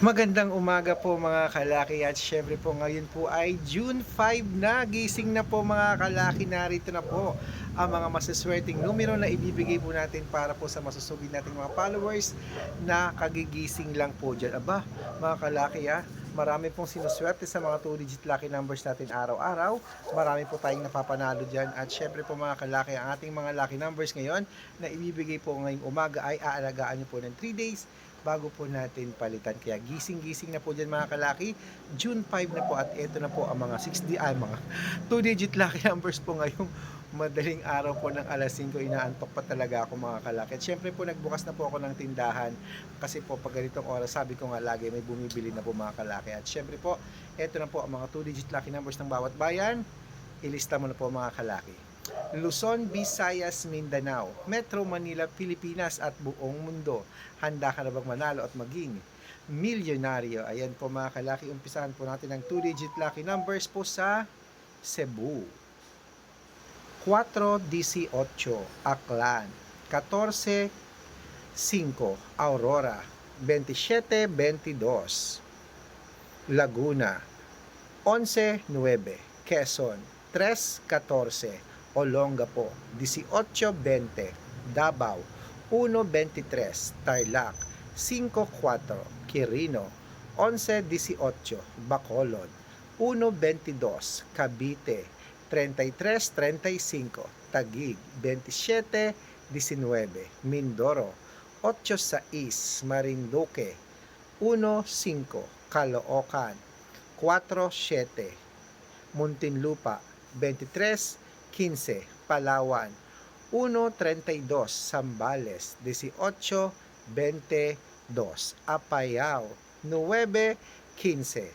Magandang umaga po mga kalaki at syempre po ngayon po ay June 5 na. Gising na po mga kalaki. Narito na po ang mga masaswerteng numero na ibibigay po natin para po sa masusugid nating mga followers na kagigising lang po dyan. Aba, mga kalaki ha, marami pong sinuswerte sa mga 2-digit lucky numbers natin araw-araw. Marami po tayong napapanalo dyan. At syempre po mga kalaki, ang ating mga lucky numbers ngayon na ibibigay po ngayong umaga ay aalagaan nyo po ng 3 days bago po natin palitan. Kaya gising-gising na po dyan mga kalaki. June 5 na po at ito na po ang mga 6D, ay mga 2-digit lucky numbers po ngayong madaling araw po ng alas 5. Inaantok pa talaga ako mga kalaki. At syempre po nagbukas na po ako ng tindahan kasi po pag ganitong oras sabi ko nga lagi may bumibili na po mga kalaki. At syempre po ito na po ang mga 2-digit lucky numbers ng bawat bayan. Ilista mo na po mga kalaki. Luzon, Visayas, Mindanao, Metro Manila, Pilipinas at buong mundo. Handa ka na bang manalo at maging milyonaryo? Ayan po mga kalaki, umpisahan po natin ang 2-digit lucky numbers po sa Cebu. 4-18, Aklan. 14-5, Aurora. 27-22, Laguna. 11-9, Quezon. 3-14, Olongapo. 18-20, Davao. 1-23, Tarlac. 5-4, Quirino. 11-18, Bacolod. 1-22, Cavite. 33-35, Taguig. 27-19, Mindoro. 8-6, Marinduque. 1-5, Caloocan. 4-7, Muntinlupa. 23-15, Palawan. 1.32 Sambales, 18.22 Apayao, 9.15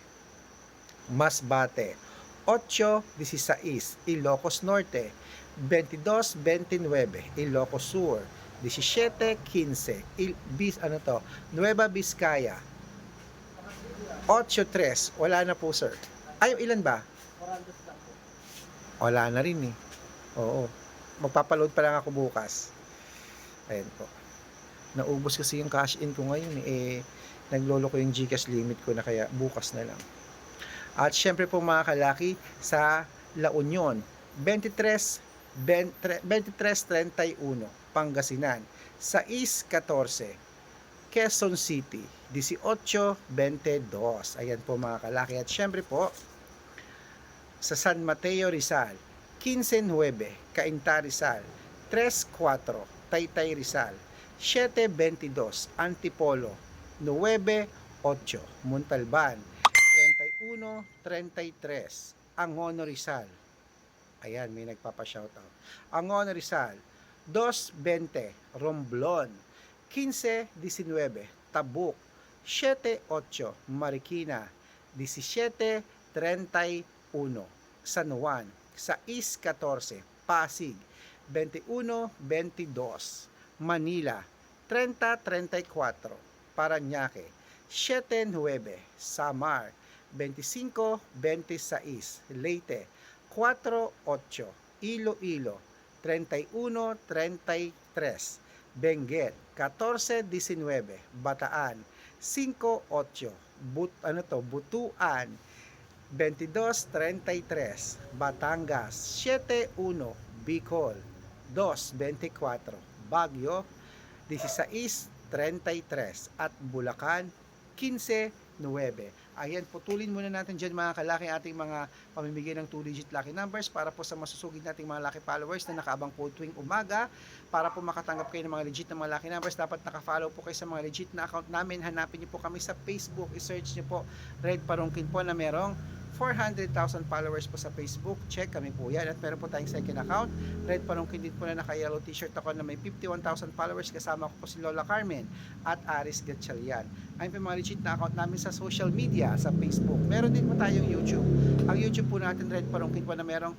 Masbate, 8.16 Ilocos Norte, 22.29 Ilocos Sur, 17.15 Il Bis ano to, Nueva Vizcaya, 8.3 wala na po sir. Ay, ilan ba? Wala na rin eh. Oo. Magpapaload pa lang ako bukas. Ayan po. Naubos kasi yung cash in ko ngayon eh. naglolo ko yung Gcash limit ko na kaya bukas na lang. At syempre po mga kalaki sa La Union, 23 23.31 Pangasinan, 6.14 Quezon City, 18.22 Ayan po mga kalaki. At syempre po, sa San Mateo Rizal, 15.9 Cainta Rizal, 3.4 Taytay Rizal, 7.22 Antipolo, 9.8 Montalban, 31.33 Angono Rizal. Ayan, may nagpapa-shoutout. Angono Rizal, 2.20 Romblon, 15.19 Tabuk, 7.8 Marikina, 17.31 San Juan, 6.14 Pasig, 21.22 Manila, 30.34 Paranaque, 7.9 Samar, 25.26 Leyte, 4.8 Iloilo, 31.33 Benguet, 14.19 Bataan, 5.8 But, ano to, Butuan, 22.33 Batangas, 7.1 Bicol, 2.24 Baguio, 16.33 at Bulacan, 15.9 Ayan, putulin muna natin dyan mga kalaki ating mga pamimigay ng 2-digit lucky numbers para po sa masusugid nating mga lucky followers na nakaabang po tuwing umaga. Para po makatanggap kayo ng mga legit na mga lucky numbers dapat nakafollow po kayo sa mga legit na account namin. Hanapin niyo po kami sa Facebook. I-search niyo po Red Parungkin po na merong 400,000 followers po sa Facebook. Check kami po yan. At meron po tayong second account. Red Parungkin din po na naka-yellow t-shirt ako na may 51,000 followers. Kasama ko po si Lola Carmen at Aris Gatchalian. Ayun po mga legit na account namin sa social media, sa Facebook. Meron din po tayong YouTube. Ang YouTube po natin, Red Parungkin po na merong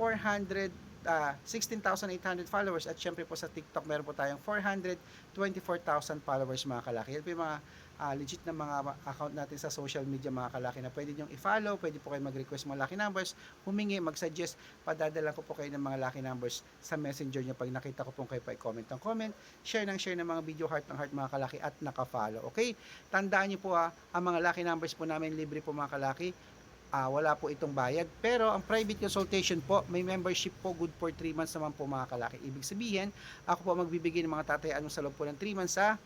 400 ah, 16,800 followers at syempre po sa TikTok meron po tayong 424,000 followers mga kalaki. Yan po yung mga ah, legit na mga account natin sa social media mga kalaki na pwede nyong i-follow, pwede po kayo mag-request mga lucky numbers, humingi, mag-suggest, padadala ko po kayo ng mga lucky numbers sa messenger nyo pag nakita ko po kayo pa i-comment ng comment, share ng share ng mga video heart ng heart mga kalaki at naka-follow. Okay? Tandaan nyo po ha, ang mga lucky numbers po namin libre po mga kalaki, Ah, wala po itong bayad. Pero ang private consultation po, may membership po good for 3 months naman po mga kalaki. Ibig sabihin, ako po magbibigay ng mga tatayaan sa loob po ng 3 months sa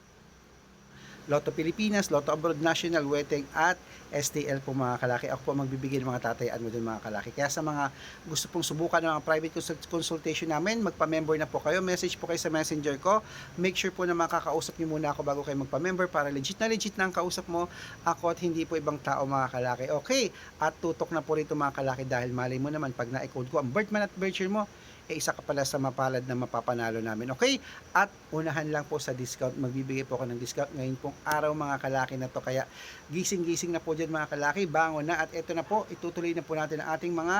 Lotto Pilipinas, Lotto Abroad National, Weteng at STL po mga kalaki. Ako po magbibigay ng mga tatayaan mo dun mga kalaki. Kaya sa mga gusto pong subukan ng mga private consult- consultation namin, magpa-member na po kayo. Message po kayo sa messenger ko. Make sure po na makakausap niyo muna ako bago kayo magpa-member para legit na legit na ang kausap mo. Ako at hindi po ibang tao mga kalaki. Okay, at tutok na po rito mga kalaki dahil malay mo naman pag na-code ko ang birth month at birth year mo, eh isa ka pala sa mapalad na mapapanalo namin. Okay? At unahan lang po sa discount. Magbibigay po ako ng discount ngayon pong araw mga kalaki na to. Kaya gising-gising na po dyan mga kalaki. Bangon na. At ito na po, itutuloy na po natin ang ating mga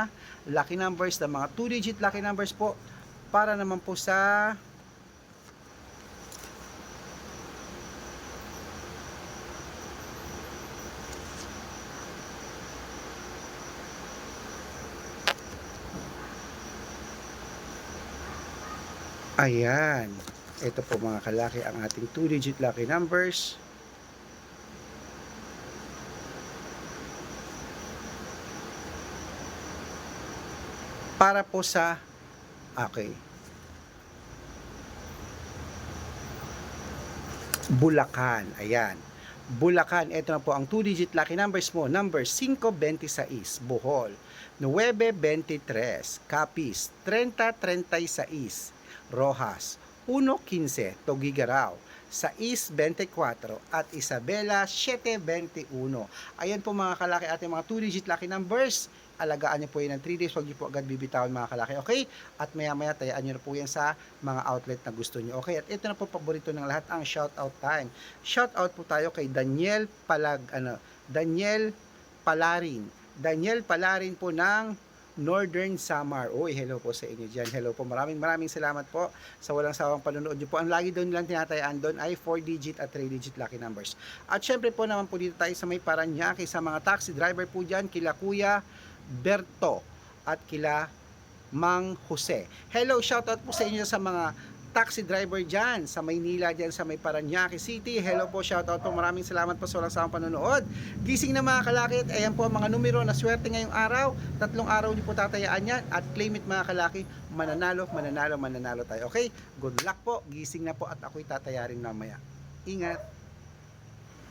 lucky numbers, na mga 2-digit lucky numbers po para naman po sa Ayan. Ito po mga kalaki ang ating 2-digit lucky numbers. Para po sa Okay. Bulacan. Ayan. Bulacan, ito na po ang 2-digit lucky numbers mo. Number 526, Bohol. 923, Capiz. 3036, Rojas. 115, Togigaraw. 624 at Isabela 721. Ayan po mga kalaki ating mga 2-digit lucky numbers. Alagaan niyo po yan ng 3 days. Huwag niyo po agad bibitawan mga kalaki. Okay? At maya maya tayaan niyo na po yan sa mga outlet na gusto niyo. Okay? At ito na po paborito ng lahat ang shout out time. Shout out po tayo kay Daniel Palag ano, Daniel Palarin. Daniel Palarin po ng Northern Samar. Uy, hello po sa inyo dyan. Hello po. Maraming maraming salamat po sa walang sawang panonood niyo po. Ang lagi doon nilang tinatayaan doon ay 4-digit at 3-digit lucky numbers. At syempre po naman po dito tayo sa may Paranaque sa mga taxi driver po dyan, kila Kuya Berto at kila Mang Jose. Hello, shoutout po sa inyo sa mga taxi driver dyan sa Maynila, dyan sa may Paranaque City. Hello po, shoutout po. Maraming salamat po sa walang sawang panonood. Gising na mga kalakit. Ayan po ang mga numero na swerte ngayong araw. Tatlong araw niyo po tatayaan yan at claim it mga kalaki. Mananalo, mananalo, mananalo tayo. Okay? Good luck po. Gising na po at ako'y tatayarin mamaya. Ingat!